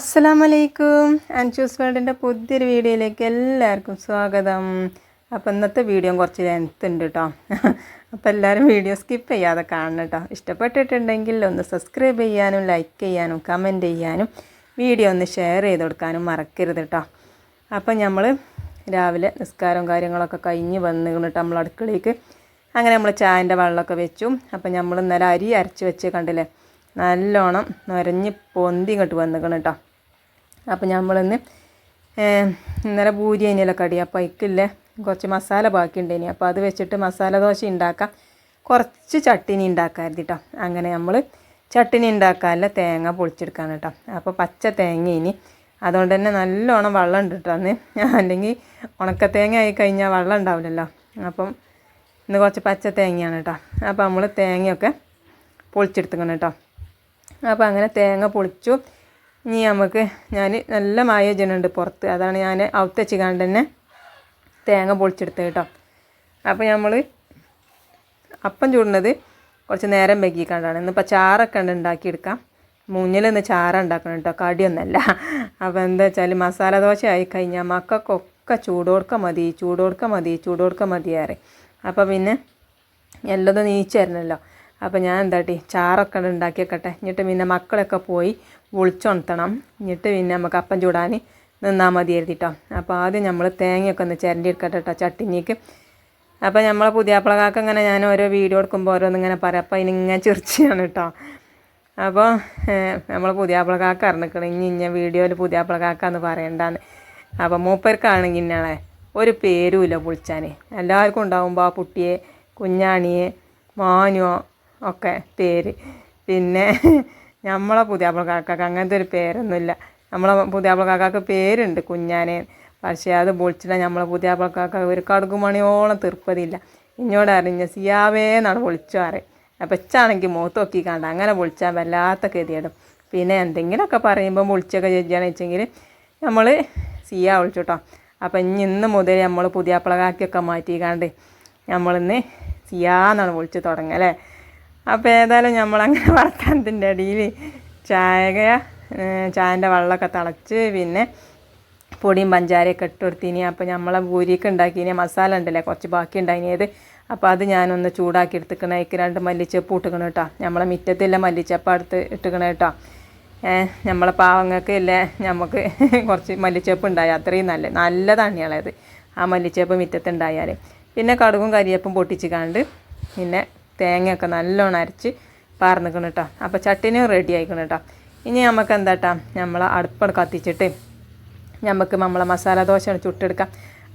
അസ്സലാമലൈക്കും. അൻഷൂസ് വേൾഡിന്റെ പുതിയൊരു വീഡിയോയിലേക്ക് എല്ലാവർക്കും സ്വാഗതം. അപ്പോൾ ഇന്നത്തെ വീഡിയോ കുറച്ച് ലെങ്ത് ഉണ്ട് കേട്ടോ അപ്പോൾ എല്ലാവരും വീഡിയോ സ്കിപ്പ് ചെയ്യാതെ കാണണം കേട്ടോ ഇഷ്ടപ്പെട്ടിട്ടുണ്ടെങ്കിൽ ഒന്ന് സബ്സ്ക്രൈബ് ചെയ്യാനും ലൈക്ക് ചെയ്യാനും കമന്റ് ചെയ്യാനും വീഡിയോ ഒന്ന് ഷെയർ ചെയ്ത് കൊടുക്കാനും മറക്കരുത് കേട്ടോ അപ്പോൾ നമ്മൾ രാവിലെ നിസ്കാരവും കാര്യങ്ങളൊക്കെ കഴിഞ്ഞ് വന്ന് കേട്ടോ നമ്മൾ അടുക്കളയ്ക്ക് അങ്ങനെ നമ്മൾ ചായന്റെ വെള്ളമൊക്കെ വെച്ചു. അപ്പോൾ നമ്മൾ ഇന്നലെ അരി അരച്ച് വെച്ച് കണ്ടില്ലേ? നല്ലോണം നൊരഞ്ഞ് പൊന്തി ഇങ്ങോട്ട് വന്നിക്കണം കേട്ടോ അപ്പോൾ നമ്മളിന്ന് ഇന്നലെ പൂരി അതിനെല്ലാം കടി. അപ്പോൾ അതിക്കില്ല കുറച്ച് മസാല ബാക്കിയുണ്ടേനി. അപ്പോൾ അത് വെച്ചിട്ട് മസാല ദോശ ഉണ്ടാക്കാം കുറച്ച് ചട്ടിനി ഉണ്ടാക്കാറുണ്ട് കേട്ടോ അങ്ങനെ നമ്മൾ ചട്ടിനി ഉണ്ടാക്കാനല്ല തേങ്ങ പൊളിച്ചെടുക്കാൻ കേട്ടോ അപ്പോൾ പച്ച തേങ്ങ ഇനി അതുകൊണ്ട് തന്നെ നല്ലോണം വെള്ളം ഉണ്ട് കേട്ടോ അന്ന്. അല്ലെങ്കിൽ ഉണക്ക തേങ്ങ ആയി കഴിഞ്ഞാൽ വെള്ളം ഉണ്ടാവില്ലല്ലോ അപ്പം ഇന്ന് കുറച്ച് പച്ച തേങ്ങയാണ് കേട്ടോ അപ്പോൾ നമ്മൾ തേങ്ങയൊക്കെ പൊളിച്ചെടുത്തുക്കണം കേട്ടോ അപ്പോൾ അങ്ങനെ തേങ്ങ പൊളിച്ചു. ഇനി നമുക്ക് ഞാൻ നല്ല മായോജനുണ്ട് പുറത്ത്. അതാണ് ഞാൻ അവത്തച്ച് കണ്ട് തന്നെ തേങ്ങ പൊളിച്ചെടുത്തത് കേട്ടോ. അപ്പോൾ നമ്മൾ അപ്പം ചൂടുന്നത് കുറച്ച് നേരം വൈകിക്കാണ്ടാണ്. ഇന്നിപ്പോൾ ചാറൊക്കെ ഉണ്ട് ഉണ്ടാക്കിയെടുക്കാം മുന്നിലൊന്ന് ചാറ ഉണ്ടാക്കണം കേട്ടോ. കടിയൊന്നല്ല. അപ്പോൾ എന്താ വെച്ചാൽ മസാല ദോശ ആയി കഴിഞ്ഞാൽ മക്കൾക്കൊക്കെ ചൂടോടുക്ക മതി ചൂടോടുക്ക മതി ചൂടോടുക്ക മതി ആരെ അപ്പോൾ പിന്നെ എല്ലതും നീച്ചായിരുന്നല്ലോ അപ്പോൾ ഞാൻ എന്താട്ടി? ചാറൊക്കെ ഉണ്ടാക്കി വെക്കട്ടെ എന്നിട്ട് പിന്നെ മക്കളൊക്കെ പോയി വിളിച്ചുണർത്തണം. എന്നിട്ട് പിന്നെ നമുക്ക് അപ്പം ചൂടാൻ നിന്നാൽ മതി എഴുതിട്ടോ അപ്പോൾ ആദ്യം നമ്മൾ തേങ്ങയൊക്കെ ഒന്ന് ചിരണ്ടി എടുക്കട്ടെ കേട്ടോ ചട്ടിനിക്ക് അപ്പോൾ നമ്മളെ പുതിയാപ്പിളകാക്ക് ഇങ്ങനെ ഞാൻ ഓരോ വീഡിയോ എടുക്കുമ്പോൾ ഓരോന്നിങ്ങനെ പറയാം. അപ്പോൾ അതിനിങ്ങനെ ചിരിച്ചാണ് കേട്ടോ അപ്പോൾ നമ്മൾ പുതിയാപ്പിളകാക്ക അറിഞ്ഞിക്കണം. ഇനി ഇഞ്ഞ വീഡിയോയിൽ പുതിയാപ്പിളകാക്കാന്ന് പറയണ്ടാന്ന്. അപ്പോൾ മൂപ്പർക്കാണെങ്കിൽ ഇന്നാളെ ഒരു പേരുമില്ല വിളിച്ചാൻ എല്ലാവർക്കും ഉണ്ടാകുമ്പോൾ ആ കുട്ടിയെ കുഞ്ഞാണിയെ മാനുവോ ഒക്കെ പേര്. പിന്നെ നമ്മളെ പുതിയാപ്പിള കാക്കക്ക് അങ്ങനത്തെ ഒരു പേരൊന്നുമില്ല. നമ്മളെ പുതിയാപ്പിള കാക്കാക്ക് പേരുണ്ട് കുഞ്ഞാനെ. പക്ഷേ അത് വിളിച്ചിട്ട് നമ്മളെ പുതിയാപ്പിള കാക്ക ഒരു കടുകുമണിയോളം തീർപ്പതില്ല. ഇഞ്ഞോട് അറിഞ്ഞ സിയാവേ എന്നാണ് പൊളിച്ചു പറയും. അപ്പം ഇച്ചാണെങ്കിൽ മുഖത്ത് നോക്കി കണ്ട അങ്ങനെ പൊളിച്ചാൽ വല്ലാത്ത ഗതിയിടും പിന്നെ എന്തെങ്കിലുമൊക്കെ പറയുമ്പോൾ പൊളിച്ചൊക്കെ ചോദിക്കുകയാണെന്ന് വെച്ചെങ്കിൽ നമ്മൾ സിയാ വിളിച്ചു കേട്ടോ അപ്പം ഇനി ഇന്ന് മുതൽ നമ്മൾ പുതിയാപ്പിള കാക്കിയൊക്കെ മാറ്റിക്കാണ്ട് നമ്മളിന്ന് സിയാന്നാണ് വിളിച്ച് തുടങ്ങുക അപ്പോൾ ഏതായാലും നമ്മളങ്ങനെ വർത്തമാനത്തിന്റെ അടിയിൽ ചായ ചായന്റെ വെള്ളമൊക്കെ തിളച്ച് പിന്നെ പൊടിയും പഞ്ചാരയൊക്കെ ഇട്ട് കൊടുത്തിനി അപ്പോൾ നമ്മളെ പൂരിയൊക്കെ ഉണ്ടാക്കിനി മസാല ഉണ്ടല്ലേ കുറച്ച് ബാക്കി ഉണ്ടായിനിയത് അപ്പോൾ അത് ഞാനൊന്ന് ചൂടാക്കി എടുത്തിക്കണം. അതിക്ക് രണ്ട് മല്ലിച്ചപ്പ് ഇട്ടുക്കണം കേട്ടോ നമ്മളെ മുറ്റത്തില്ല മല്ലിച്ചപ്പ് അടുത്ത് ഇട്ടുക്കണം കേട്ടോ നമ്മളെ പാവങ്ങൾക്ക് ഇല്ലേ നമുക്ക് കുറച്ച് മല്ലിച്ചപ്പ് ഉണ്ടായി അത്രയും നല്ല നല്ല ഇളയത് ആ മല്ലിച്ചപ്പ് മിറ്റത്തുണ്ടായാൽ പിന്നെ കടുകും കരിയപ്പും പൊട്ടിച്ച് കണ്ട് പിന്നെ തേങ്ങയൊക്കെ നല്ലോണം അരച്ച് പാർന്നിക്കണം കേട്ടോ അപ്പോൾ ചട്ടിനും റെഡി ആയിക്കണം കേട്ടോ ഇനി നമുക്ക് എന്താട്ടാ നമ്മൾ അടുപ്പണ കത്തിച്ചിട്ട് നമുക്ക് നമ്മളെ മസാല ദോശയാണ് ചുട്ടെടുക്കാം.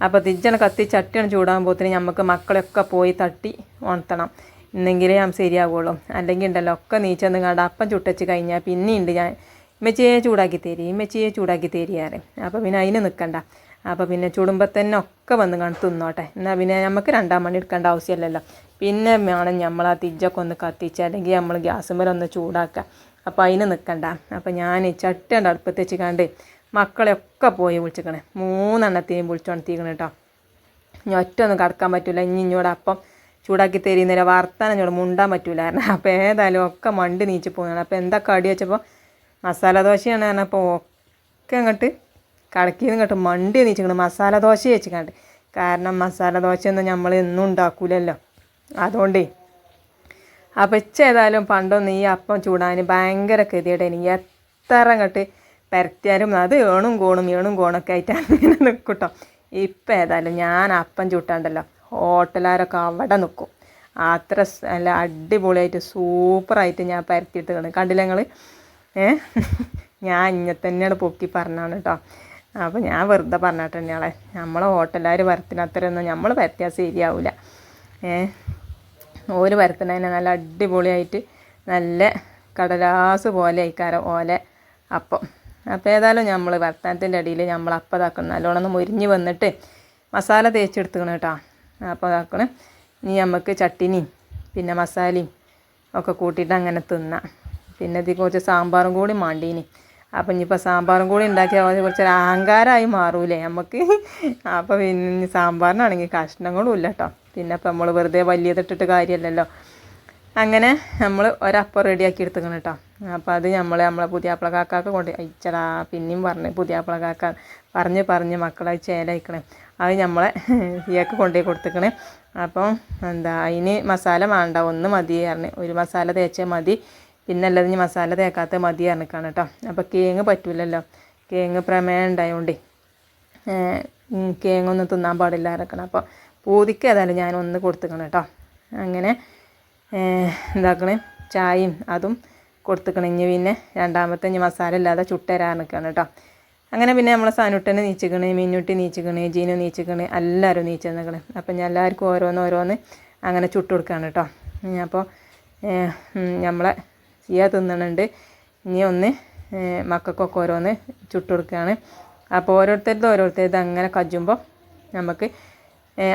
അപ്പോൾ തിജ്ജണ കത്തി ചട്ടിയാണ് ചൂടാകുമ്പോഴത്തേന് നമുക്ക് മക്കളെയൊക്കെ പോയി തട്ടി ഉണർത്തണം. എന്നെങ്കിലേ ഞാൻ ശരിയാവുള്ളൂ. അല്ലെങ്കിൽ ഉണ്ടല്ലോ ഒക്കെ നീച്ചെന്ന് കണ്ട അപ്പം ചുട്ടച്ച് കഴിഞ്ഞാൽ പിന്നെയുണ്ട് ഞാൻ ഇമ്മച്ചിയെ ചൂടാക്കി തരി ഇമ്മച്ചിയെ ചൂടാക്കി തരിയാറ് അപ്പോൾ പിന്നെ അതിന് നിൽക്കണ്ട അപ്പോൾ പിന്നെ ചുടുമ്പോൾ തന്നെ ഒക്കെ വന്ന് കാണും തിന്നോട്ടെ. എന്നാൽ പിന്നെ നമുക്ക് രണ്ടാം മണി എടുക്കേണ്ട ആവശ്യമില്ലല്ലോ പിന്നെ വേണം നമ്മൾ ആ തിജ്ജൊക്കെ ഒന്ന് കത്തിച്ച് അല്ലെങ്കിൽ നമ്മൾ ഗ്യാസ് മേലെ ഒന്ന് ചൂടാക്കുക അപ്പോൾ അതിന് നിൽക്കണ്ട അപ്പോൾ ഞാൻ ചട്ടേണ്ട അടുപ്പത്ത് വെച്ച് കണ്ട് മക്കളെയൊക്കെ പോയി വിളിച്ചിക്കണേ. മൂന്നെണ്ണത്തെയും വിളിച്ചുണർത്തിക്കണേ കേട്ടോ ഇനി ഒറ്റ ഒന്നും കടക്കാൻ പറ്റില്ല ഇനി ഇഞ്ഞോട് അപ്പം ചൂടാക്കി തരുന്നില്ല വർത്താനം ഇഞ്ഞോട് മുണ്ടാൻ പറ്റില്ലായിരുന്നു അപ്പോൾ ഏതായാലും ഒക്കെ മണ്ടി നീച്ച് പോകുന്നതാണ് അപ്പോൾ എന്താ കടി വെച്ചപ്പോൾ മസാല ദോശയാണ് പറഞ്ഞപ്പോൾ ഒക്കെ അങ്ങോട്ട് കടക്കിന്ന് ഇങ്ങോട്ട് മണ്ടി നീച്ചിക്കണം. മസാല ദോശ വെച്ചിക്കാണ്ട്. കാരണം മസാല ദോശയൊന്നും നമ്മൾ എന്നും ഉണ്ടാക്കൂലല്ലോ. അതുകൊണ്ടേ. അപ്പം ഇച്ച ഏതായാലും പണ്ടൊന്നും ഈ അപ്പം ചൂടാൻ ഭയങ്കര ഗതിയുടെ എത്ര അങ്ങോട്ട് പരത്തിയാലും അത് ഏണും കോണും ഏണും കോണൊക്കെ ആയിട്ട് അങ്ങനെ നിൽക്കട്ടോ കേട്ടോ ഇപ്പം ഏതായാലും ഞാൻ അപ്പം ചൂട്ടാണ്ടല്ലോ. ഹോട്ടലുകാരൊക്കെ അവിടെ നിൽക്കും അത്ര നല്ല അടിപൊളിയായിട്ട് സൂപ്പറായിട്ട് ഞാൻ പരത്തിയിട്ട് കണ്ടില്ല നിങ്ങൾ ഏ? ഞാൻ ഇങ്ങനെ തന്നെയാണ് പൊക്കി പറഞ്ഞാണ് കേട്ടോ. അപ്പോൾ ഞാൻ വെറുതെ പറഞ്ഞിട്ട് തന്നെയാളെ നമ്മളെ ഹോട്ടലുകാർ പരത്തിനത്രയൊന്നും നമ്മൾ പരത്തിയാൽ ശരിയാവില്ല ഏ? ഓൽ വരത്തുന്നതിന് നല്ല അടിപൊളിയായിട്ട് നല്ല കടലാസ് പോലെ ആയിക്കാരം ഓല അപ്പം. അപ്പോൾ ഏതായാലും നമ്മൾ വർത്തനത്തിന്റെ അടിയിൽ നമ്മൾ അപ്പം ഇതാക്കണം. നല്ലോണം ഒന്ന് മുരിഞ്ഞ് വന്നിട്ട് മസാല തേച്ചെടുത്തുക്കണം കേട്ടോ. അപ്പം ഇതാക്കണം. ഇനി നമുക്ക് ചട്ടിനിയും പിന്നെ മസാലയും ഒക്കെ കൂട്ടിയിട്ട് അങ്ങനെ തിന്നാം. പിന്നെ ഇതിൽ കുറച്ച് സാമ്പാറും കൂടി മാണ്ടീനി. അപ്പം ഇനിയിപ്പോൾ സാമ്പാറും കൂടി ഉണ്ടാക്കിയാൽ കുറച്ച് അഹങ്കാരമായി മാറൂലേ നമുക്ക് അപ്പോൾ പിന്നെ സാമ്പാറിനാണെങ്കിൽ കഷ്ണങ്ങളും ഇല്ല കേട്ടോ പിന്നെ ഇപ്പം നമ്മൾ വെറുതെ വലിയതിട്ടിട്ട് കാര്യമല്ലല്ലോ അങ്ങനെ നമ്മൾ ഒരപ്പം റെഡിയാക്കി എടുത്തുക്കണം കേട്ടോ അപ്പോൾ അത് നമ്മൾ നമ്മളെ പുതിയാപ്പിള കാക്കാക്ക് കൊണ്ട് അയച്ചടാ പിന്നെയും പറഞ്ഞ് പുതിയാപ്പിള കാക്ക പറഞ്ഞ് പറഞ്ഞ് മക്കളെ ചേലയക്കണേ. അത് നമ്മളെ ഇയാൾക്ക് കൊണ്ടുപോയി കൊടുത്തേക്കണേ. അപ്പം എന്താ അതിന് മസാല വേണ്ട ഒന്ന് മതി പറഞ്ഞ്. ഒരു മസാല തേച്ചാൽ മതി. പിന്നെ അല്ലാതെ ഇനി മസാല തേക്കാത്ത മതി ഇറക്കാണ് കേട്ടോ അപ്പോൾ കേങ്ങ് പറ്റൂലല്ലോ. കേങ്ങ് പ്രമേയം ഉണ്ടായതുകൊണ്ടേ കേങ്ങൊന്നും തിന്നാൻ പാടില്ല ഇറക്കണം അപ്പോൾ പൂതിക്ക് ഏതായാലും ഞാൻ ഒന്ന് കൊടുത്തുക്കണം കേട്ടോ അങ്ങനെ എന്താക്കണേ? ചായയും അതും കൊടുത്തുക്കണം. ഇനി പിന്നെ രണ്ടാമത്തെ ഇനി മസാല ഇല്ലാതെ ചുട്ടരാൻ നിൽക്കുകയാണ് കേട്ടോ അങ്ങനെ പിന്നെ നമ്മൾ സാനുട്ടനെ നീച്ചിക്കണേ മീനുട്ടി നീച്ചിക്കണേ ജീനു നീച്ചിക്കണേ എല്ലാവരും നീച്ച് നിൽക്കണേ അപ്പം ഞാൻ എല്ലാവർക്കും ഓരോന്ന് ഓരോന്ന് അങ്ങനെ ചുട്ട് കൊടുക്കുകയാണ് കേട്ടോ അപ്പോൾ നമ്മളെ സിയ തിന്നണുണ്ട്. ഇനി ഒന്ന് മക്കൾക്കൊക്കെ ഓരോന്ന് ചുട്ട് കൊടുക്കുകയാണ് അപ്പോൾ ഓരോരുത്തരുടെ ഓരോരുത്തരുടെ അങ്ങനെ കജുമ്പോൾ നമുക്ക്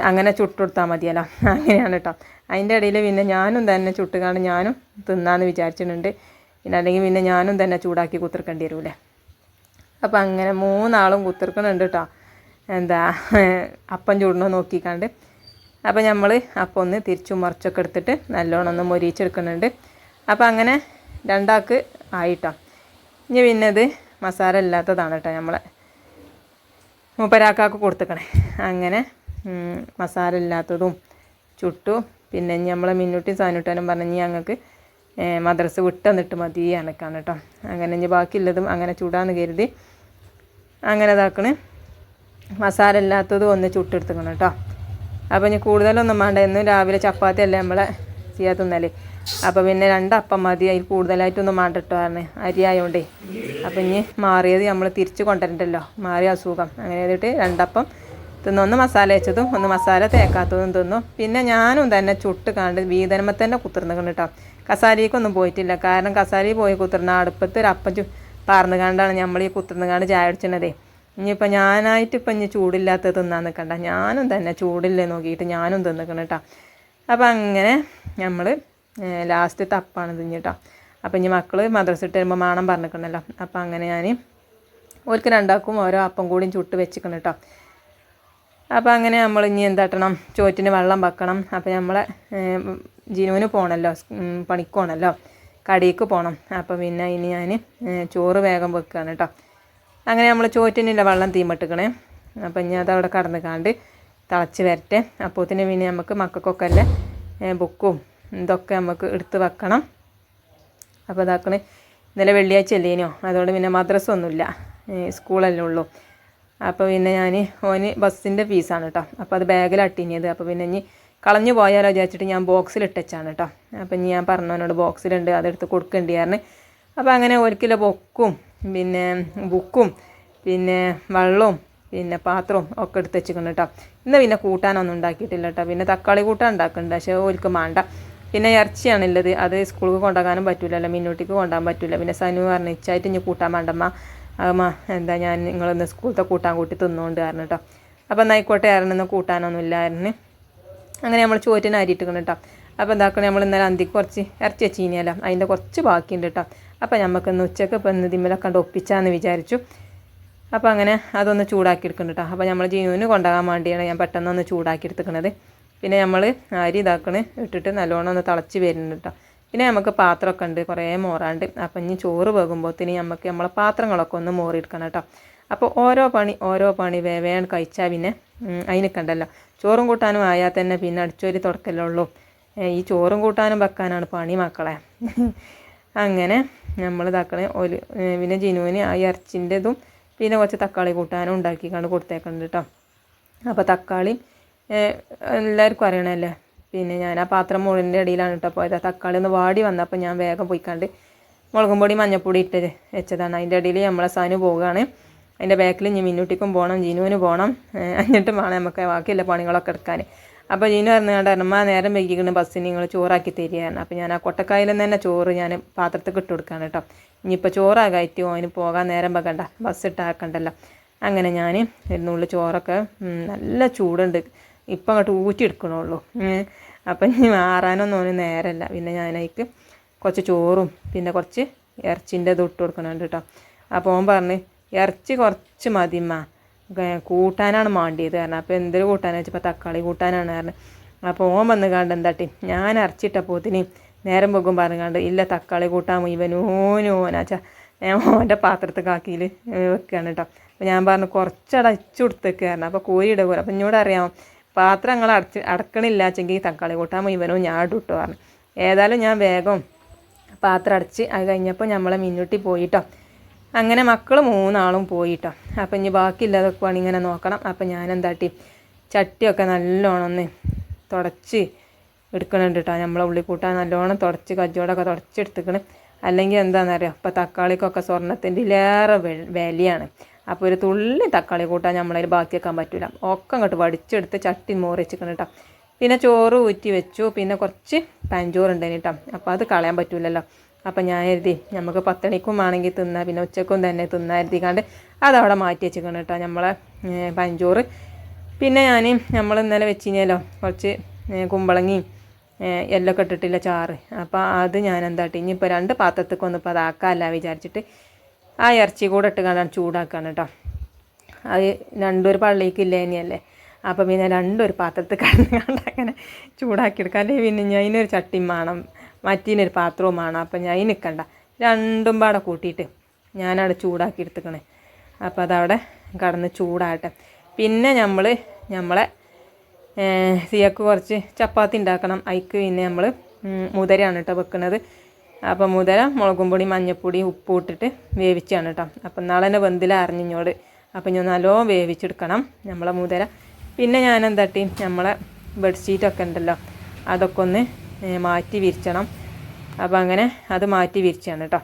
അങ്ങനെ ചുട്ടുകൊടുത്താൽ മതിയല്ലോ. അങ്ങനെയാണ് കേട്ടോ അതിന്റെ ഇടയിൽ പിന്നെ ഞാനും തന്നെ ചുട്ടുകാണ് ഞാനും തിന്നാന്ന് വിചാരിച്ചിട്ടുണ്ട്. പിന്നെ അല്ലെങ്കിൽ പിന്നെ ഞാനും തന്നെ ചൂടാക്കി കുത്തിർക്കേണ്ടി വരൂലേ. അപ്പം അങ്ങനെ മൂന്നാളും കുത്തിർക്കുന്നുണ്ട് കേട്ടോ എന്താ അപ്പം ചൂടണോ നോക്കിക്കാണ്ട്. അപ്പോൾ നമ്മൾ അപ്പം ഒന്ന് തിരിച്ചും മറിച്ചൊക്കെ എടുത്തിട്ട് നല്ലോണം ഒന്ന് മൊരിച്ചെടുക്കുന്നുണ്ട് അപ്പം അങ്ങനെ രണ്ടാൾക്ക് ആയിട്ടോ. ഇനി പിന്നെ ഇത് മസാല ഇല്ലാത്തതാണ് കേട്ടോ നമ്മളെ മൂപ്പരാക്കാക്ക് കൊടുത്തേക്കണേ. അങ്ങനെ മസാല ഇല്ലാത്തതും ചുട്ടു. പിന്നെ ഇനി നമ്മളെ മിന്നുട്ടി സാനുട്ടാനും പറഞ്ഞ് ഞങ്ങൾക്ക് മദ്രസ് വിട്ടന്നിട്ട് മതി എനക്കാണ് കേട്ടോ. അങ്ങനെ ഇനി ബാക്കിയുള്ളതും അങ്ങനെ ചൂടാന്ന് കരുതി അങ്ങനെ ഇതാക്കണ്. മസാല ഇല്ലാത്തതും ഒന്ന് ചുട്ടെടുത്തുക്കണം കേട്ടോ. അപ്പോൾ ഇനി കൂടുതലൊന്നും വേണ്ട. എന്നും രാവിലെ ചപ്പാത്തി അല്ലേ നമ്മളെ ചെയ്യാ തിന്നൽ. അപ്പോൾ പിന്നെ രണ്ടപ്പം മതി. അതിൽ കൂടുതലായിട്ടൊന്നും വേണ്ട കേട്ടോ പറഞ്ഞ്. അരി ആയതുകൊണ്ടേ അപ്പം ഇനി മാറിയത് നമ്മൾ തിരിച്ച് കൊണ്ടുവരണ്ടല്ലോ. മാറിയ അസുഖം. അങ്ങനെ ചെയ്തിട്ട് രണ്ടപ്പം തിന്നു. ഒന്ന് മസാല വെച്ചതും ഒന്ന് മസാല തേക്കാത്തതും തിന്നു. പിന്നെ ഞാനും തന്നെ ചുട്ട് കണ്ട് വീതനമ്മ തന്നെ കുത്തിർന്നിക്കണം കേട്ടോ കസാലിക്കൊന്നും പോയിട്ടില്ല. കാരണം കസാലി പോയി കുത്തിർന്ന അടുപ്പത്ത് ഒരു അപ്പം ചു കണ്ടാണ് നമ്മൾ ഈ കുത്തിർന്ന് കണ്ട് ചായ അടിച്ചണതേ ഇനിയിപ്പോൾ ഞാനായിട്ട് ഇപ്പം ഇനി ചൂടില്ലാത്ത തിന്നാൻ നിൽക്കണ്ട ഞാനും തന്നെ ചൂടില്ലേ നോക്കിയിട്ട് ഞാനും തിന്നിക്കണം കേട്ടോ അപ്പം അങ്ങനെ നമ്മൾ ലാസ്റ്റ് തപ്പാണ് തിന്നിട്ടോ അപ്പം ഇനി മക്കൾ മദ്രസ ഇട്ട് വരുമ്പോൾ മാണം പറഞ്ഞിട്ടുണ്ടല്ലോ അപ്പം അങ്ങനെ ഞാൻ ഓർക്ക് രണ്ടാക്കും ഓരോ അപ്പം കൂടിയും ചുട്ട് വെച്ചിക്കണം കേട്ടോ അപ്പോൾ അങ്ങനെ നമ്മൾ ഇനി എന്താട്ടണം? ചോറ്റിന് വെള്ളം വെക്കണം. അപ്പോൾ നമ്മളെ ജിനുവിന് പോകണമല്ലോ പണിക്ക് പോകണമല്ലോ കടിക്ക് പോകണം അപ്പോൾ പിന്നെ ഇനി ഞാൻ ചോറ് വേഗം വെക്കുകയാണ് കേട്ടോ അങ്ങനെ നമ്മൾ ചോറ്റിനില്ല വെള്ളം തീമിട്ടിക്കണേ. അപ്പം ഇനി അതവിടെ കടന്ന് കാണ്ട് തിളച്ച് വരട്ടെ. അപ്പോത്തിന് പിന്നെ നമുക്ക് മക്കൾക്കൊക്കെ അല്ലേ ബുക്കും ഇതൊക്കെ നമുക്ക് എടുത്ത് വെക്കണം. അപ്പോൾ ഇതാക്കണേ. ഇന്നലെ വെള്ളിയാഴ്ച അല്ലേനോ അതുകൊണ്ട് പിന്നെ മദ്രസ ഒന്നുമില്ല. സ്കൂളല്ലേ ഉള്ളൂ. അപ്പോൾ പിന്നെ ഞാൻ ഓന് ബസ്സിന്റെ ഫീസാണ് കേട്ടോ അപ്പോൾ അത് ബാഗിൽ അട്ടിനിയത് അപ്പോൾ പിന്നെ ഇനി കളഞ്ഞു പോയാലോ വിചാരിച്ചിട്ട് ഞാൻ ബോക്സിൽ ഇട്ടച്ചാണ് കേട്ടോ അപ്പം ഇനി ഞാൻ പറഞ്ഞവനോട് ബോക്സിലുണ്ട് അതെടുത്ത് കൊടുക്കേണ്ടി കൊടുക്കേണ്ടിയായിരുന്നു അപ്പോൾ അങ്ങനെ ഒരു കിലോ ബൊക്കും പിന്നെ ബുക്കും പിന്നെ വെള്ളവും പിന്നെ പാത്രവും ഒക്കെ എടുത്ത് വെച്ചിട്ടുണ്ട് കേട്ടോ ഇന്ന് പിന്നെ കൂട്ടാനൊന്നും ഉണ്ടാക്കിയിട്ടില്ല കേട്ടോ പിന്നെ തക്കാളി കൂട്ടാൻ ഉണ്ടാക്കുന്നുണ്ട് പക്ഷേ ഒരിക്കും വേണ്ട പിന്നെ ഇറച്ചിയാണുള്ളത് അത് സ്കൂളിൽ കൊണ്ടുപോകാനും പറ്റില്ലല്ലോ മിന്നൂട്ടിക്ക് കൊണ്ടുപോകാൻ പറ്റില്ല പിന്നെ സനു പറഞ്ഞു ഇച്ചായിട്ട് ഇനി കൂട്ടാൻ വേണ്ടമ്മ. അമ്മ എന്താ ഞാൻ നിങ്ങളൊന്ന് സ്കൂളത്തെ കൂട്ടാൻ കൂട്ടി തിന്നുകൊണ്ട് കാരണം കേട്ടോ അപ്പം നായിക്കോട്ടെ ആയിരുന്നു കൂട്ടാനൊന്നും ഇല്ലായിരുന്നു അങ്ങനെ നമ്മൾ ചോറ്റിന് അരിയിട്ടിക്കണം കേട്ടോ അപ്പോൾ എന്താക്കണം നമ്മൾ ഇന്നലെ അന്തിക്ക് കുറച്ച് ഇറച്ചി വെച്ചിനിയല്ലോ അതിന്റെ കുറച്ച് ബാക്കിയുണ്ട് കേട്ടോ അപ്പോൾ നമുക്കൊന്ന് ഉച്ചയ്ക്ക് ഇപ്പം ഇന്ന് ദിമ്മലൊക്കെ കണ്ട് ഒപ്പിച്ചാന്ന് വിചാരിച്ചു. അപ്പോൾ അങ്ങനെ അതൊന്ന് ചൂടാക്കി എടുക്കണം കേട്ടോ അപ്പോൾ നമ്മൾ ജീവന് കൊണ്ടുപോകാൻ വേണ്ടിയാണ് ഞാൻ പെട്ടെന്ന് ഒന്ന് ചൂടാക്കി എടുത്തിക്കണത്. പിന്നെ നമ്മൾ അരി ഇതാക്കണ് ഇട്ടിട്ട് നല്ലോണം ഒന്ന് തിളച്ച് വരുന്നുണ്ട് കേട്ടോ പിന്നെ നമുക്ക് പാത്രമൊക്കെ ഉണ്ട് കുറേ മോറാണ്ട്. അപ്പം ഇനി ചോറ് വേകുമ്പോഴത്തേന് നമുക്ക് നമ്മളെ പാത്രങ്ങളൊക്കെ ഒന്ന് മോറിയെടുക്കണം കേട്ടോ അപ്പോൾ ഓരോ പണി ഓരോ പണി വേവേൺ കഴിച്ചാൽ പിന്നെ അതിനൊക്കെ ഉണ്ടല്ലോ ചോറും കൂട്ടാനും ആയാൽ തന്നെ പിന്നെ അടിച്ചോരി തുടക്കല്ലേ ഉള്ളൂ. ഈ ചോറും കൂട്ടാനും വെക്കാനാണ് പണി മക്കളെ. അങ്ങനെ നമ്മൾ ഇതാക്കണ ഒരു പിന്നെ ജിനുവിന് ആ ഇറച്ചിന്റെതും പിന്നെ കുറച്ച് തക്കാളി കൂട്ടാനും ഉണ്ടാക്കിക്കാണ്ട് കണ്ട് കൊടുത്തേക്കുന്നുണ്ട് കേട്ടോ അപ്പോൾ തക്കാളി എല്ലാവർക്കും അറിയണമല്ലേ പിന്നെ ഞാൻ ആ പാത്രം മുകളിന്റെ ഇടയിലാണ് കേട്ടോ പോയത്. തക്കാളി ഒന്ന് വാടി വന്നപ്പോൾ ഞാൻ വേഗം പോയിക്കാണ്ട് മുളകും പൊടി മഞ്ഞപ്പൊടി ഇട്ട് വെച്ചതാണ്. അതിന്റെ ഇടയിൽ നമ്മളെ സാനു പോവുകയാണ്. അതിന്റെ ബാക്കിൽ ഞാൻ മിന്നൂട്ടിക്കും പോകണം ജീനുവിന് പോകണം എന്നിട്ടും വേണം നമുക്ക് ബാക്കിയുള്ള പണികളൊക്കെ എടുക്കാൻ. അപ്പോൾ ജീനു പറഞ്ഞാണ്ട് അമ്മ നേരം വൈകിക്കണം. ബസ്സിന് നിങ്ങൾ ചോറാക്കി തരികയാണ്. അപ്പോൾ ഞാൻ ആ കൊട്ടക്കായലിൽ തന്നെ ചോറ് ഞാൻ പാത്രത്തിൽ ഇട്ട് കൊടുക്കുകയാണ് കേട്ടോ ഇനിയിപ്പോൾ ചോറാകായിട്ട് അതിന് പോകാൻ നേരം വെക്കണ്ട. ബസ് ഇട്ടാക്കണ്ടല്ലോ. അങ്ങനെ ഞാൻ ഇരുന്നുള്ളിൽ ചോറൊക്കെ നല്ല ചൂടുണ്ട്. ഇപ്പം അങ്ങോട്ട് ഊറ്റിയെടുക്കണുള്ളൂ അപ്പം ഇനി മാറാനൊന്നും ഓന് നേരമല്ല. പിന്നെ ഞാനതിക്ക് കുറച്ച് ചോറും പിന്നെ കുറച്ച് ഇറച്ചിന്റെ ഇത് ഇട്ട് കൊടുക്കണുണ്ട് കേട്ടോ. അപ്പോൾ ഓൻ പറഞ്ഞ് ഇറച്ചി കുറച്ച് മതിമ്മ. കൂട്ടാനാണ് മാണ്ടിയത്. കാരണം അപ്പോൾ എന്തൊരു കൂട്ടാനാണ് വെച്ചപ്പോൾ തക്കാളി കൂട്ടാനാണ്. കാരണം അപ്പോൾ ഓൻ വന്ന് കണ്ട് എന്താട്ടി? ഞാൻ ഇറച്ചിട്ടപ്പോത്തിന് നേരം പോകും പറഞ്ഞാണ്ട് ഇല്ല തക്കാളി കൂട്ടാൻ ഇവനോനോനാച്ചാ ഞാൻ ഓന്റെ പാത്രത്തിൽ കാക്കിയിൽ വെക്കുകയാണ് കേട്ടോ. അപ്പോൾ ഞാൻ പറഞ്ഞു കുറച്ചട അച്ചു അപ്പോൾ കോരി പോലെ. അപ്പോൾ എന്നോട് അറിയാം പാത്രം നിങ്ങൾ അടച്ച് അടക്കണില്ലാച്ചെങ്കിൽ തക്കാളി കൂട്ടാൻ ഇവനോ ഞാൻ ഇട്ടു പറഞ്ഞു. ഏതായാലും ഞാൻ വേഗം പാത്രം അടച്ച് അത് കഴിഞ്ഞപ്പോൾ നമ്മളെ മിന്നുട്ടി പോയിട്ടോ. അങ്ങനെ മക്കൾ മൂന്നാളും പോയിട്ടോ. അപ്പം ഇനി ബാക്കിയില്ലാതൊക്കെ വേണം ഇങ്ങനെ നോക്കണം. അപ്പം ഞാൻ എന്താട്ടി ചട്ടിയൊക്കെ നല്ലോണം ഒന്ന് തുടച്ച് എടുക്കണുണ്ട് കേട്ടോ നമ്മളെ ഉള്ളിക്കൂട്ടാൻ നല്ലോണം തുടച്ച് കജ്ജോടൊക്കെ തുടച്ചെടുത്തിക്കണം അല്ലെങ്കിൽ എന്താണെന്നറിയാം? ഇപ്പം തക്കാളിക്കൊക്കെ സ്വർണത്തിന്റെ ഇലേറെ വെ- വിലയാണ്. അപ്പോൾ ഒരു തുള്ളി തക്കാളി കൂട്ടാൻ നമ്മളതിൽ ബാക്കി വെക്കാൻ പറ്റില്ല ഒക്കെ അങ്ങോട്ട് വടിച്ചെടുത്ത് ചട്ടി മോറി വെച്ചിക്കണം കേട്ടോ പിന്നെ ചോറ് ഊറ്റി വെച്ചു. പിന്നെ കുറച്ച് പഞ്ചോറ് ഉണ്ടായിന് കേട്ടോ അപ്പോൾ അത് കളയാൻ പറ്റില്ലല്ലോ അപ്പം ഞാൻ എഴുതി നമുക്ക് പത്തണിക്കും വേണമെങ്കിൽ തിന്നാം പിന്നെ ഉച്ചക്കും തന്നെ തിന്നാ എഴുതിക്കാണ്ട് അതവിടെ മാറ്റി വെച്ചിക്കണം കേട്ടോ നമ്മളെ പഞ്ചോറ്. പിന്നെ ഞാൻ നമ്മൾ ഇന്നലെ വെച്ച് കഴിഞ്ഞാലോ കുറച്ച് കുമ്പളങ്ങി കുമ്പളങ്ങിയും എല്ലൊക്കെ ഇട്ടിട്ടില്ല ചാറ്. അപ്പോൾ അത് ഞാൻ എന്താട്ടി ഇനിയിപ്പോൾ രണ്ട് പാത്രത്തേക്കൊന്നും ഇപ്പോൾ അതാക്കാമല്ല വിചാരിച്ചിട്ട് ആ ഇറച്ചി കൂടെ ഇട്ട് ചൂടാക്കുകയാണ് കേട്ടോ. അത് രണ്ടൊരു പള്ളിക്ക് ഇല്ല തന്നെയല്ലേ അപ്പോൾ പിന്നെ രണ്ടൊരു പാത്രത്തിൽ കടന്ന് കണ്ട് അങ്ങനെ ചൂടാക്കി എടുക്കാം. അല്ലെങ്കിൽ പിന്നെ ഞാൻ അതിനൊരു ചട്ടിയും വേണം. മറ്റീനൊരു പാത്രവും വേണം. അപ്പം ഞാൻ നിൽക്കണ്ട. രണ്ടും പാടെ കൂട്ടിയിട്ട് ഞാനവിടെ ചൂടാക്കി എടുത്തുക്കണേ. അപ്പോൾ അതവിടെ കടന്ന് ചൂടാകട്ടെ. പിന്നെ നമ്മൾ നമ്മളെ സിയക്ക് കുറച്ച് ചപ്പാത്തി ഉണ്ടാക്കണം. അതിക്ക് പിന്നെ നമ്മൾ മുതരയാണ് കേട്ടോ വെക്കുന്നത് അപ്പോൾ മുതല മുളകും പൊടി മഞ്ഞൾപ്പൊടി ഉപ്പും ഇട്ടിട്ട് വേവിച്ചാണ് കേട്ടോ. അപ്പം നാളെ തന്നെ വെന്തില അറിഞ്ഞിഞ്ഞോട്. അപ്പം ഞാൻ നല്ലോണം വേവിച്ചെടുക്കണം നമ്മളെ മുതല. പിന്നെ ഞാൻ എന്താട്ടി നമ്മളെ ബെഡ്ഷീറ്റൊക്കെ ഉണ്ടല്ലോ. അതൊക്കെ ഒന്ന് മാറ്റി വിരിച്ചണം. അപ്പം അങ്ങനെ അത് മാറ്റി വിരിച്ചാണ് കേട്ടോ.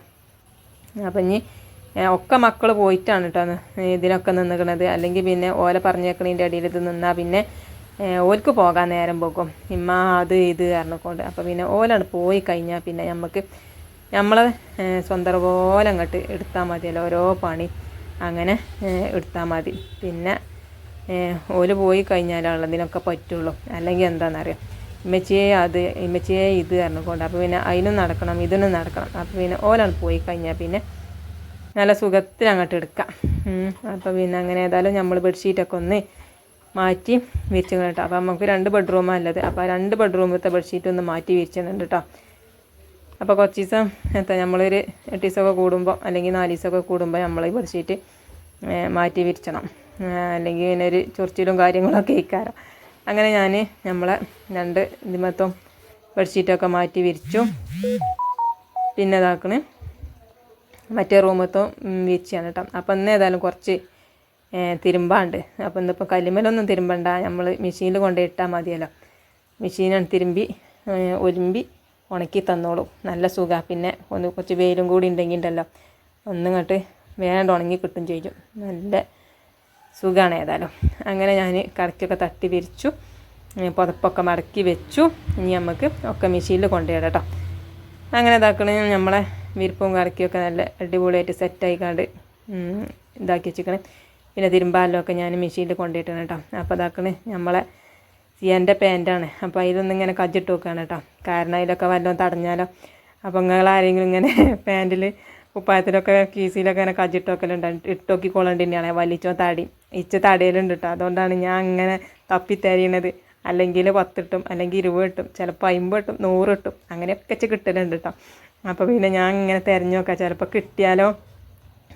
അപ്പം ഇനി ഒക്കെ മക്കൾ പോയിട്ടാണ് കേട്ടോ ഇതിനൊക്കെ നിന്നിക്കണത്. അല്ലെങ്കിൽ പിന്നെ ഓല പറഞ്ഞേക്കണതിന്റെ അടിയിൽ ഇത് നിന്നാൽ പിന്നെ ഓൽക്ക് പോകാൻ നേരം പോകും. ഇമ്മ അത് ഇത് കാരണക്കൊണ്ട് അപ്പോൾ പിന്നെ ഓലാണ് പോയി കഴിഞ്ഞാൽ പിന്നെ നമുക്ക് നമ്മളെ സ്വന്തം പോലെ അങ്ങോട്ട് എടുത്താൽ മതിയല്ലോ. ഓരോ പണി അങ്ങനെ എടുത്താൽ മതി. പിന്നെ ഓൽ പോയി കഴിഞ്ഞാലാണ് ഇതിനൊക്കെ പറ്റുള്ളൂ. അല്ലെങ്കിൽ എന്താണെന്നറിയാം ഇമ്മച്ചിയെ അത് ഇമ്മച്ചിയെ ഇത് കാരണക്കൊണ്ട് അപ്പോൾ പിന്നെ അതിനും നടക്കണം ഇതിനും നടക്കണം. അപ്പോൾ പിന്നെ ഓലാണ് പോയി കഴിഞ്ഞാൽ പിന്നെ നല്ല സുഖത്തിൽ അങ്ങോട്ട് എടുക്കാം അപ്പോൾ പിന്നെ അങ്ങനെ ഏതായാലും നമ്മൾ ബെഡ്ഷീറ്റൊക്കെ ഒന്ന് മാറ്റി വിരിച്ചു കേട്ടോ. അപ്പോൾ നമുക്ക് രണ്ട് ബെഡ്റൂമാണ് ഉള്ളത്. അപ്പോൾ രണ്ട് ബെഡ്റൂമിലത്തെ ബെഡ്ഷീറ്റ് ഒന്ന് മാറ്റി വിരിച്ചിട്ടുണ്ട് കേട്ടോ. അപ്പോൾ കുറച്ച് ദിവസം എന്താ നമ്മളൊരു എട്ട് ദിവസമൊക്കെ കൂടുമ്പോൾ അല്ലെങ്കിൽ നാല് ദിവസമൊക്കെ കൂടുമ്പോൾ നമ്മൾ ഈ ബെഡ്ഷീറ്റ് മാറ്റി വിരിച്ചണം അല്ലെങ്കിൽ പിന്നെ ഒരു ചൊറിച്ചിലും കാര്യങ്ങളൊക്കെ ഇക്കാരം അങ്ങനെ ഞാൻ നമ്മളെ രണ്ട് ഇതിമത്തും ബെഡ്ഷീറ്റൊക്കെ മാറ്റി വിരിച്ചു പിന്നെ ഇതാക്കണേ മറ്റേ റൂമത്തും വിരിച്ചാണ് കേട്ടോ. അപ്പം ഇന്ന് ഏതായാലും കുറച്ച് തിരുമ്പാണ്ട്. അപ്പം ഇന്നിപ്പോൾ കല്ലുമ്മലൊന്നും തിരുമ്പണ്ട. നമ്മൾ മെഷീനിൽ കൊണ്ടുപോയി ഇട്ടാൽ മതിയല്ലോ. മെഷീനാണ് തിരുമ്പി ഒരുമ്പി ഉണക്കി തന്നോളും. നല്ല സുഖമാണ് പിന്നെ ഒന്ന് കുറച്ച് വെയിലും കൂടി ഉണ്ടെങ്കിൽ ഉണ്ടല്ലോ ഒന്നിങ്ങോട്ട് വേണ്ട ഉണങ്ങി കിട്ടും ചെയ്യും. നല്ല സുഖമാണ് ഏതായാലും. അങ്ങനെ ഞാൻ കറക്കൊക്കെ തട്ടി വിരിച്ചു. പുതപ്പൊക്കെ മടക്കി വെച്ചു. ഇനി നമുക്ക് ഒക്കെ മെഷീനിൽ കൊണ്ടുപോയി കേട്ടോ അങ്ങനെ ഇതാക്കണ. നമ്മളെ വിരിപ്പും കറക്കിയൊക്കെ നല്ല അടിപൊളിയായിട്ട് സെറ്റായിക്കാണ്ട് ഇതാക്കി വെച്ചിക്കണേ. പിന്നെ തിരുമ്പാലൊക്കെ ഞാൻ മെഷീനിൽ കൊണ്ടുപോയിട്ടാണ് കേട്ടോ. അപ്പോൾ അതാക്കണ് നമ്മളെ സിയാന്റെ പാന്റാണ്. അപ്പോൾ അതിലൊന്നും ഇങ്ങനെ കജ്ജിട്ട് വെക്കുകയാണ് കേട്ടോ. കാരണം അതിലൊക്കെ വല്ലതും തടഞ്ഞാലോ. അപ്പോൾ നിങ്ങൾ ആരെങ്കിലും ഇങ്ങനെ പാന്റിൽ കുപ്പായത്തിലൊക്കെ കീസിലൊക്കെ ഇങ്ങനെ കജ്ജിട്ട് വെക്കലുണ്ട് ഇട്ട് നോക്കിക്കോളേണ്ടി തന്നെയാണ്. വലിച്ചോ താടി ഇച്ച തടയലുണ്ട് കേട്ടോ. അതുകൊണ്ടാണ് ഞാൻ അങ്ങനെ തപ്പിത്തരിയണത് അല്ലെങ്കിൽ പത്തിട്ടും അല്ലെങ്കിൽ ഇരുപത് കിട്ടും ചിലപ്പോൾ അമ്പത് കിട്ടും നൂറ് കിട്ടും അങ്ങനെയൊക്കെ വെച്ച് കിട്ടലുണ്ട് കേട്ടോ. അപ്പോൾ പിന്നെ ഞാൻ ഇങ്ങനെ തിരഞ്ഞു നോക്കാം ചിലപ്പോൾ കിട്ടിയാലോ?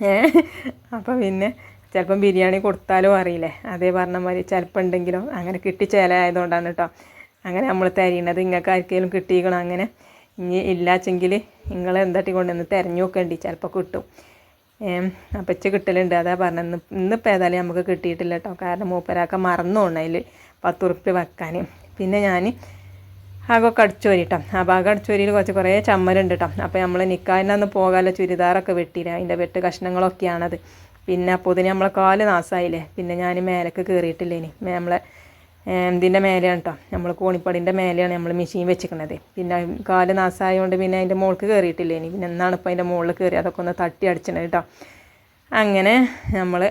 അപ്പോൾ പിന്നെ ചിലപ്പം ബിരിയാണി കൊടുത്താലും അറിയില്ലേ? അതേ പറഞ്ഞ മാതിരി ചിലപ്പോൾ ഉണ്ടെങ്കിലും അങ്ങനെ കിട്ടി ചേലായതുകൊണ്ടാണ് കേട്ടോ. അങ്ങനെ നമ്മൾ തരീണത് നിങ്ങൾക്ക് ആർക്കെങ്കിലും കിട്ടിയിക്കണം അങ്ങനെ? ഇനി ഇല്ലാച്ചെങ്കിൽ നിങ്ങൾ എന്താട്ടി കൊണ്ടുവന്ന് തിരഞ്ഞു നോക്കേണ്ടി ചിലപ്പോൾ കിട്ടും. അപ്പച്ച അപ്പം കിട്ടലുണ്ട് അതാ പറഞ്ഞത്. ഇന്ന് ഇന്നിപ്പോൾ ഏതായാലും നമുക്ക് കിട്ടിയിട്ടില്ല കേട്ടോ. കാരണം മൂപ്പരാക്ക മറന്നുകൊണ്ട് അതിൽ പത്ത് ഉറുപ്പ്യ വെക്കാൻ പിന്നെ ഞാൻ ആകൊക്കെ അടിച്ചോരിട്ടോ ആ ഭാഗം അടിച്ചോരിയിൽ കുറച്ച് കുറേ ചമ്മലുണ്ട് കേട്ടോ അപ്പോൾ നമ്മൾ നിൽക്കാനന്ന് പോകാമല്ലോ ചുരിദാറൊക്കെ വെട്ടിയില്ല. അതിന്റെ വെട്ട് കഷ്ണങ്ങളൊക്കെയാണത്. പിന്നെ അപ്പോൾ ഇതിന് നമ്മളെ കാൽ നാശമായില്ലേ പിന്നെ ഞാൻ മേലേക്ക് കയറിയിട്ടില്ല ഇനി? നമ്മളെ ഇതിന്റെ മേലെയാണ് കേട്ടോ നമ്മൾ കോണിപ്പടിന്റെ മേലെയാണ് നമ്മൾ മെഷീൻ വെച്ചിരിക്കുന്നത് പിന്നെ കാൽ നാശമായതുകൊണ്ട് പിന്നെ അതിന്റെ മുകൾക്ക് കയറിയിട്ടില്ല ഇനി? പിന്നെ എന്നാണ് ഇപ്പോൾ അതിന്റെ മുകളിൽ കയറി അതൊക്കെ ഒന്ന് തട്ടി അടിച്ചത് കേട്ടോ അങ്ങനെ നമ്മൾ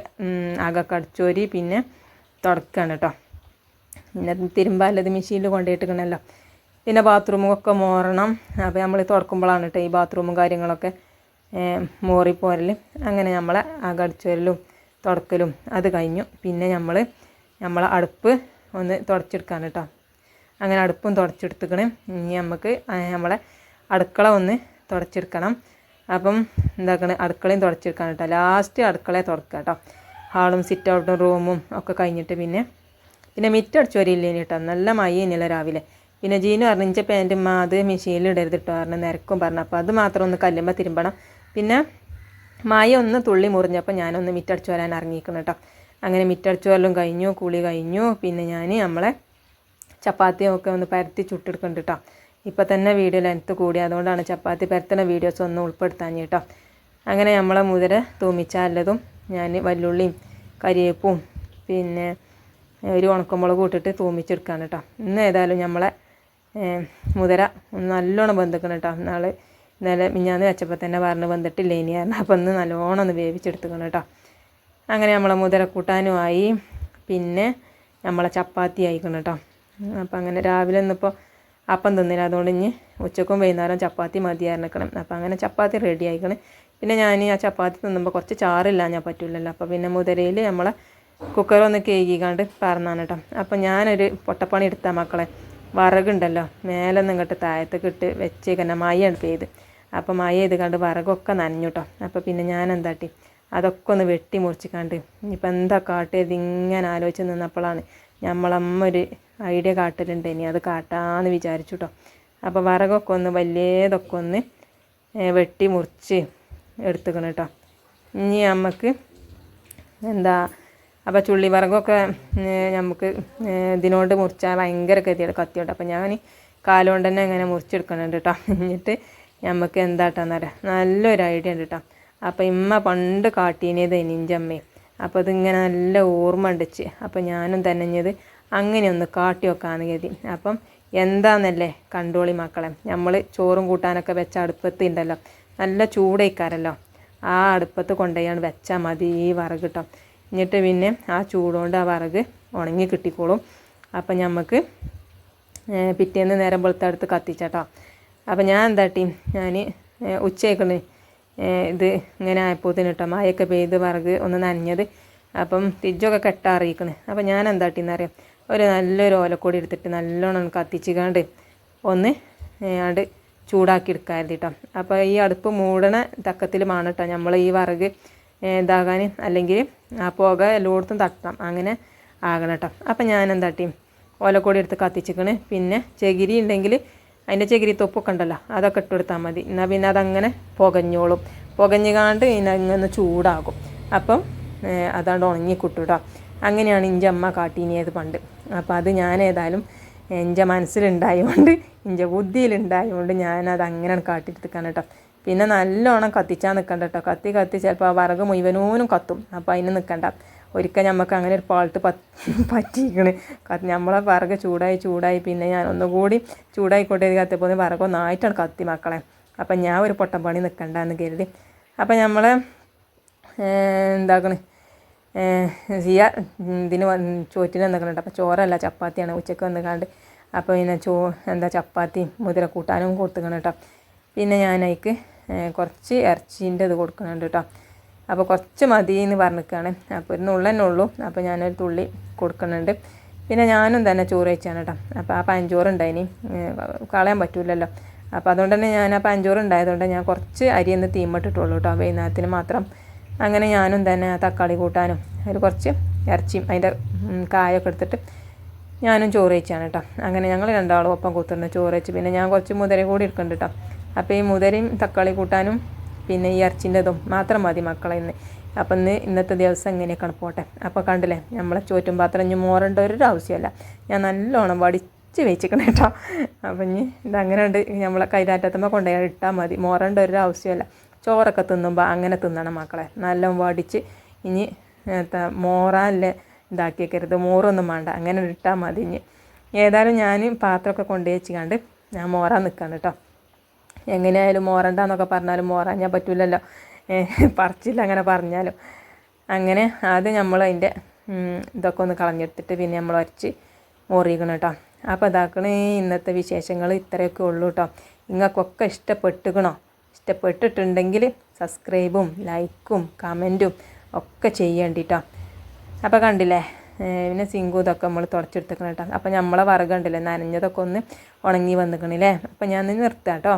അകൊക്കെ അടിച്ചോരി പിന്നെ തുടക്കുകയാണ് കേട്ടോ പിന്നെ തിരുമ്പാലത് മെഷീനിൽ കൊണ്ടുപോയിട്ടിരിക്കണമല്ലോ പിന്നെ ബാത്റൂമൊക്കെ മോറണം. അപ്പോൾ നമ്മൾ തുറക്കുമ്പോഴാണ് കേട്ടോ ഈ ബാത്റൂമും കാര്യങ്ങളൊക്കെ മോറിപ്പോരൽ അങ്ങനെ നമ്മളെ അകടിച്ചുവരലും തുടക്കലും അത് കഴിഞ്ഞു. പിന്നെ നമ്മൾ നമ്മളെ അടുപ്പ് ഒന്ന് തുടച്ചെടുക്കാൻ കേട്ടോ അങ്ങനെ അടുപ്പും തുടച്ചെടുത്തുക്കണ്. ഇനി നമുക്ക് നമ്മളെ അടുക്കള ഒന്ന് തുടച്ചെടുക്കണം. അപ്പം എന്താക്കണ? അടുക്കളയും തുടച്ചെടുക്കാൻ കേട്ടോ ലാസ്റ്റ് അടുക്കളയെ തുറക്കുക കേട്ടോ ഹാളും സിറ്റ് ഔട്ടും റൂമും ഒക്കെ കഴിഞ്ഞിട്ട് പിന്നെ പിന്നെ മിറ്റടിച്ചു വരില്ലേനി കേട്ടോ നല്ല മയ്യനില്ല രാവിലെ. പിന്നെ ജീനു പറഞ്ഞു ഇഞ്ച പാന്റും അത് മെഷീനിൽ ഇടരുത് കേട്ടോ പറഞ്ഞു നിരക്കും പറഞ്ഞു. അപ്പോൾ അത് മാത്രം ഒന്ന് കല്ലുമ്പോൾ തിരുമ്പണം. പിന്നെ മായ ഒന്ന് തുള്ളി മുറിഞ്ഞപ്പോൾ ഞാനൊന്ന് മിറ്റടിച്ചു വരാൻ ഇറങ്ങിക്കണം കേട്ടോ അങ്ങനെ മിറ്റടിച്ചു വരലും കഴിഞ്ഞു കുളി കഴിഞ്ഞു. പിന്നെ ഞാൻ നമ്മളെ ചപ്പാത്തിയും ഒക്കെ ഒന്ന് പരത്തി ചുട്ടെടുക്കുന്നുണ്ട് കേട്ടോ ഇപ്പം തന്നെ വീഡിയോ ലെങ്ത്ത് കൂടി അതുകൊണ്ടാണ് ചപ്പാത്തി പരത്തുന്ന വീഡിയോസ് ഒന്നും ഉൾപ്പെടുത്താൻ കേട്ടോ അങ്ങനെ നമ്മളെ മുതിര തൂമിച്ചാലതും ഞാൻ വല്ലുള്ളിയും കരിയേപ്പും പിന്നെ ഒരു ഉണക്കമുളക് ഇട്ടിട്ട് തൂമിച്ചെടുക്കാണ് കേട്ടോ ഇന്ന് ഏതായാലും നമ്മളെ മുതിര നല്ലോണം ബന്ധിക്കണം കേട്ടോ നാളെ ഇന്നലെ മിഞ്ഞാന്ന് വെച്ചപ്പോൾ തന്നെ പറഞ്ഞ് വന്നിട്ടില്ല ഇനി കാരണം അപ്പം ഒന്ന് നല്ലോണം ഒന്ന് വേവിച്ചെടുത്തുക്കണം കേട്ടോ. അങ്ങനെ നമ്മളെ മുതിര കൂട്ടാനുമായി പിന്നെ നമ്മളെ ചപ്പാത്തി ആയിക്കണം കേട്ടോ. അപ്പം അങ്ങനെ രാവിലെ ഇന്നിപ്പോൾ അപ്പം തിന്നില്ല. അതുകൊണ്ട് ഇനി ഉച്ചക്കും വൈകുന്നേരം ചപ്പാത്തി മതിയായിരുന്നിക്കണം. അപ്പം അങ്ങനെ ചപ്പാത്തി റെഡി ആയിക്കണം. പിന്നെ ഞാൻ ആ ചപ്പാത്തി തിന്നുമ്പോൾ കുറച്ച് ചാറില്ല ഞാൻ പറ്റില്ലല്ലോ അപ്പോൾ പിന്നെ മുതിരയിൽ നമ്മളെ കുക്കർ ഒന്ന് കേകിക്കാണ്ട് പറഞ്ഞാണ് കേട്ടോ. അപ്പം ഞാനൊരു പൊട്ടപ്പണി എടുത്ത മക്കളെ. വറകുണ്ടല്ലോ. മേലൊന്നും ഇങ്ങോട്ട് താഴത്തേക്ക് ഇട്ട് വെച്ചേക്കന്നെ മഴയാണ് പെയ്ത്. അപ്പോൾ മഴ ചെയ്ത് കണ്ട് വിറകൊക്കെ നനഞ്ഞു കേട്ടോ അപ്പോൾ പിന്നെ ഞാൻ എന്താട്ടി അതൊക്കെ ഒന്ന് വെട്ടി മുറിച്ചിക്കാണ്ട് ഇനിയിപ്പോൾ എന്താ കാട്ടിയത് ഇങ്ങനെ ആലോചിച്ച് നിന്നപ്പോഴാണ് നമ്മളമ്മ ഒരു ഐഡിയ കാട്ടലുണ്ട്. ഇനി അത് കാട്ടാന്ന് വിചാരിച്ചു കേട്ടോ അപ്പോൾ വിറകൊക്കെ ഒന്ന് വലിയതൊക്കെ ഒന്ന് വെട്ടി മുറിച്ച് എടുത്തുക്കണം കേട്ടോ ഇനി നമുക്ക് എന്താ അപ്പോൾ ചുള്ളി വിറകൊക്കെ നമുക്ക് ഇതിനോട് മുറിച്ചാൽ ഭയങ്കര ഗതിയുടെ കത്തിയുണ്ട്. അപ്പോൾ ഞാൻ കാലുകൊണ്ട് തന്നെ അങ്ങനെ മുറിച്ചെടുക്കണുണ്ട് കേട്ടോ എന്നിട്ട് നമുക്ക് എന്താട്ടാന്നറിയാം നല്ലൊരു ഐഡിയ ഉണ്ട് കേട്ടോ അപ്പോൾ ഇമ്മ പണ്ട് കാട്ടീനേത് അമ്മയും അപ്പോൾ അതിങ്ങനെ നല്ല ഓർമ്മ ഉണ്ടിച്ച്. അപ്പോൾ ഞാനും തന്നെ ഇഞ്ഞത് അങ്ങനെ ഒന്ന് കാട്ടി വെക്കാമെന്ന് കരുതി. അപ്പം എന്താന്നല്ലേ കണ്ടോളി മക്കളെ? നമ്മൾ ചോറും കൂട്ടാനൊക്കെ വെച്ച അടുപ്പത്ത് ഉണ്ടല്ലോ നല്ല ചൂടേക്കാരല്ലോ. ആ അടുപ്പത്ത് കൊണ്ടുപോയാണ് വെച്ചാൽ മതി ഈ വറക് കിട്ടും എന്നിട്ട് പിന്നെ ആ ചൂടുകൊണ്ട് ആ വറക് ഉണങ്ങി കിട്ടിക്കോളും. അപ്പം നമുക്ക് പിറ്റേന്ന് നേരം വെളുത്തടുത്ത് കത്തിച്ചട്ടോ. അപ്പം ഞാൻ എന്താട്ടി ഞാൻ ഉച്ചയ്ക്കണ് ഇത് ഇങ്ങനെ ആയപ്പോത്തിന് കേട്ടോ മഴയൊക്കെ പെയ്ത് വറക് ഒന്ന് നനഞ്ഞത്. അപ്പം തിരിച്ചൊക്കെ കെട്ടാറിയിക്കണ്. അപ്പം ഞാൻ എന്താട്ടിന്നറിയാം ഒരു നല്ലൊരു ഓലക്കൊടി എടുത്തിട്ട് നല്ലോണം ഒന്ന് കത്തിച്ചുകാണ്ട് ഒന്ന് ആണ്ട് ചൂടാക്കി എടുക്കാമായിരുന്നു കേട്ടോ അപ്പോൾ ഈ അടുപ്പ് മൂടണ തക്കത്തിലുമാണ് കേട്ടോ നമ്മൾ ഈ വറക് ഇതാകാൻ അല്ലെങ്കിൽ ആ പുക എല്ലായിടത്തും തട്ടണം. അങ്ങനെ ആകണം കേട്ടോ അപ്പം ഞാൻ എന്താട്ടി ഓലക്കൊടി എടുത്ത് കത്തിച്ചിക്കണ്. പിന്നെ ചകിരി ഉണ്ടെങ്കിൽ അതിന്റെ ചകിരി തൊപ്പൊക്കെ ഉണ്ടല്ലോ അതൊക്കെ ഇട്ട് കൊടുത്താൽ മതി. എന്നാൽ പിന്നെ അതങ്ങനെ പുകഞ്ഞോളും. പുകഞ്ഞുകാണ്ട് ഇതിനങ്ങനെ ചൂടാകും. അപ്പം അതാണ്ട് ഉണങ്ങി കിട്ടൂട്ടോ അങ്ങനെയാണ് ഇഞ്ച അമ്മ കാട്ടീനിയത് പണ്ട്. അപ്പോൾ അത് ഞാൻ ഏതായാലും എന്റെ മനസ്സിലുണ്ടായതുകൊണ്ട് എന്റെ ബുദ്ധിയിലുണ്ടായതുകൊണ്ട് ഞാനത് അങ്ങനെ കാട്ടിയെടുത്തിക്കാൻ കേട്ടോ പിന്നെ നല്ലോണം കത്തിച്ചാൽ നിൽക്കണ്ട കേട്ടോ കത്തി കത്തി ചിലപ്പോൾ ആ വിറക് മുഴുവനൂനും കത്തും. അപ്പോൾ അതിന് നിൽക്കണ്ട ഒരിക്കൽ നമുക്ക് അങ്ങനെ ഒരു പാൾട്ട് പറ്റ് പറ്റിയിരിക്കണ്. കത്ത് നമ്മളെ വിറക് ചൂടായി ചൂടായി. പിന്നെ ഞാൻ ഒന്നുകൂടി ചൂടായിക്കോട്ടെ കത്തിപ്പോൾ വിറക് ഒന്നായിട്ടാണ് കത്തി മക്കളെ. അപ്പം ഞാൻ ഒരു പൊട്ടം പണി നിൽക്കണ്ടെന്ന് കരുതി. അപ്പം നമ്മൾ എന്താക്കണ്? സിയ ഇതിന് വന്ന് ചോറ്റിന് വന്നിട്ടുണ്ട് അപ്പോൾ ചോറല്ല ചപ്പാത്തിയാണ് ഉച്ചയ്ക്ക് കണ്ട് അപ്പോൾ പിന്നെ ചോ എന്താ ചപ്പാത്തി മുതിര കൂട്ടാനും കൊടുത്തുക്കണം കേട്ടോ പിന്നെ ഞാൻ അതിക്ക് കുറച്ച് ഇറച്ചീന്റെ ഇത് കൊടുക്കുന്നുണ്ട് കേട്ടോ അപ്പോൾ കുറച്ച് മതി എന്ന് പറഞ്ഞിരിക്കുകയാണ് അപ്പോൾ ഒരു നുള്ളന്നെ ഉള്ളൂ. അപ്പോൾ ഞാനൊരു തുള്ളി കൊടുക്കുന്നുണ്ട്. പിന്നെ ഞാനും തന്നെ ചോറ് വെച്ചാണ് കേട്ടോ അപ്പോൾ ആ പഞ്ചോറ് ഉണ്ടായിനി കളയാൻ പറ്റൂലല്ലോ. അപ്പോൾ അതുകൊണ്ട് തന്നെ ഞാൻ ആ പഞ്ചോറ് ഉണ്ടായതുകൊണ്ട് ഞാൻ കുറച്ച് അരി ഒന്ന് തീമിട്ടിട്ടുള്ളൂ കേട്ടോ വൈകുന്നേരത്തിന് മാത്രം. അങ്ങനെ ഞാനും തന്നെ തക്കാളി കൂട്ടാനും അതിൽ കുറച്ച് ഇറച്ചിയും അതിന്റെ കായൊക്കെ എടുത്തിട്ട് ഞാനും ചോറ് വെച്ചാണ് കേട്ടോ അങ്ങനെ ഞങ്ങൾ രണ്ടാളും ഒപ്പം കൂത്തുണ്ട് ചോറ് വെച്ച് പിന്നെ ഞാൻ കുറച്ച് മുതിര കൂടി എടുക്കുന്നുണ്ട് കേട്ടോ അപ്പോൾ ഈ മുതിരയും തക്കാളി കൂട്ടാനും പിന്നെ ഈ ഇറച്ചിന്റെതും മാത്രം മതി മക്കളെ ഇന്ന്. അപ്പം ഇന്ന് ഇന്നത്തെ ദിവസം ഇങ്ങനെയൊക്കെയാണ് പോട്ടെ. അപ്പോൾ കണ്ടില്ലേ നമ്മളെ ചോറ്റും പാത്രം ഇനി മോറേണ്ട ഒരു ആവശ്യമല്ല. ഞാൻ നല്ലോണം വടിച്ച് വെച്ചിക്കണം കേട്ടോ. അപ്പം ഇനി ഇതങ്ങനെ ഉണ്ട് നമ്മളെ കൈതാറ്റത്തുമ്പോൾ കൊണ്ടുപോയി ഇട്ടാൽ മതി. മോറേണ്ട ഒരു ആവശ്യമല്ല. ചോറൊക്കെ തിന്നുമ്പോൾ അങ്ങനെ തിന്നണം മക്കളെ. നല്ല വടിച്ച് ഇനി മോറാല്ലേ ഇതാക്കിയേക്കരുത്. മോറൊന്നും വേണ്ട. അങ്ങനെ ഇട്ടാൽ മതി ഇനി ഏതായാലും ഞാൻ പാത്രമൊക്കെ കൊണ്ടുപോയി വെച്ചുകൊണ്ട് ഞാൻ മോറാൻ നിൽക്കാണ് കേട്ടോ. എങ്ങനെയായാലും മോറണ്ടെന്നൊക്കെ പറഞ്ഞാലും മോറാൻ പറ്റില്ലല്ലോ പറ്റൂലല്ലോ പറിച്ചില്ല അങ്ങനെ പറഞ്ഞാലും. അങ്ങനെ ആദ്യം നമ്മൾ അതിന്റെ ഇതൊക്കെ ഒന്ന് കളഞ്ഞെടുത്തിട്ട് പിന്നെ നമ്മൾ ഉരച്ച് മോറിയിക്കണം കേട്ടോ അപ്പോൾ ഇതാക്കണേ ഇന്നത്തെ വിശേഷങ്ങൾ ഇത്രയൊക്കെ ഉള്ളൂ കേട്ടോ നിങ്ങൾക്കൊക്കെ ഇഷ്ടപ്പെട്ടുകണോ ഇഷ്ടപ്പെട്ടിട്ടുണ്ടെങ്കിൽ സബ്സ്ക്രൈബും ലൈക്കും കമന്റും ഒക്കെ ചെയ്യേണ്ടിട്ടോ അപ്പോൾ കണ്ടില്ലേ പിന്നെ സിങ്കും ഇതൊക്കെ നമ്മൾ തുടച്ചെടുത്തേക്കണം കേട്ടോ അപ്പോൾ നമ്മളെ വറുകണ്ടില്ലേ നനഞ്ഞതൊക്കെ ഒന്ന് ഉണങ്ങി വന്നിക്കണില്ലേ അപ്പോൾ ഞാൻ നിർത്താം കേട്ടോ